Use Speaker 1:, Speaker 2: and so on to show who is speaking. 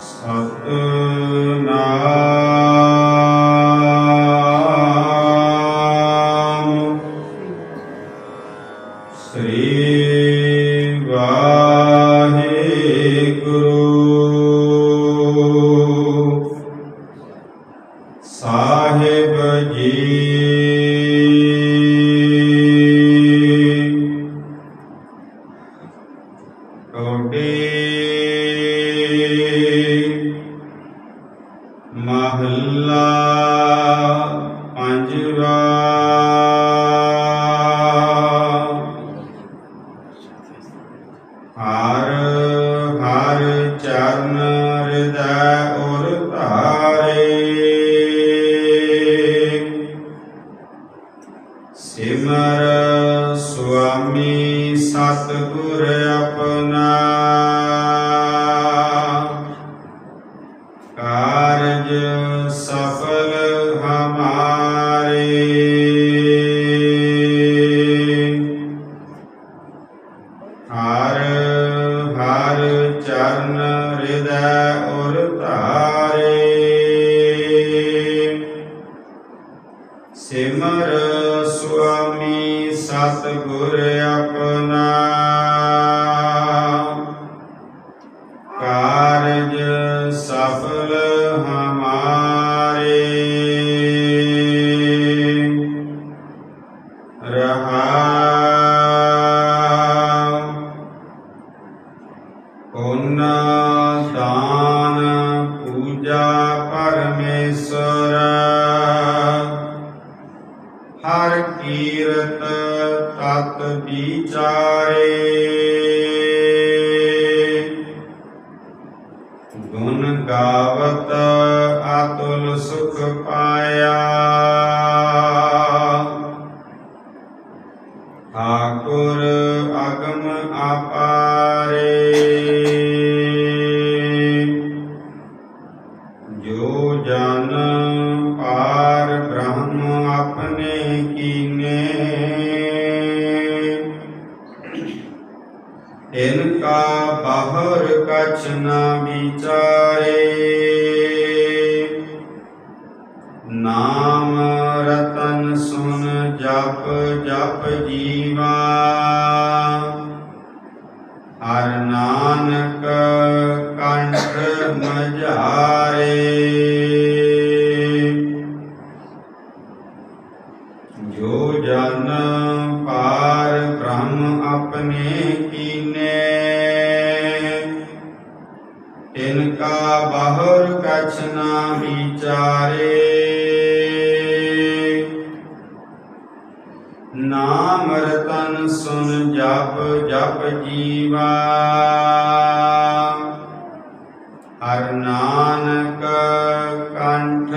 Speaker 1: ਸਤਨਾਮ ਸ੍ਰੀ ਵਾਹਿਗੁਰੂ ਮਹੱਲਾ ਪੰਜਵਾ। ਹਰ ਹਰ ਚਰਨ ਹਿਰਦੈ ਉਰ ਧਾਰੇ। ਸਿਮਰ ਸੁਆਮੀ ਸਤਿਗੁਰ ਆਪਣਾ। ਸਿਮਰ ਸੁਆਮੀ ਸਤਿਗੁਰ ਆਪਣਾ। ਕਾਰਜ ਸਫਲ ਹਮਾਰੇ। ਰਹਾ। ਪੁੰਨ ਦਾਨ ਪੂਜਾ ਪਰਮੇਸ਼ਰ। ਕੀਰਤ ਤਤ ਵਿਚਾਰੇ। ਗੁਣ ਗਾਵਤ ਅਤੁਲ ਸੁਖ ਪਾਇਆ। ਠਾਕੁਰ ਅਗਮ ਅਪਾਰੇ। ਬ੍ਰਹਮ ਆਪਣੇ ਕੀਨੇ ਇਨਕਾ ਬਾਹਰ ਕਛ ਨ ਵਿਚਾਰੇ। ਨਾਮ ਰਤਨ ਸੁਨ ਜਪ ਜਪ ਜੀਵਾ। ਹਰ ਨਾਨਕ ਕੰਠ ਬ੍ਰਹਮ ਆਪਣੇ ਕੀਨੇ। ਇਨਕਾ ਬਾਹਰ ਕਛ ਨਾ ਵਿਚਾਰੇ। ਨਾਮ ਰਤਨ ਸੁਨ ਜਪ ਜਪ ਜੀਵਾ। ਹਰ ਨਾਨਕ ਕੰਠ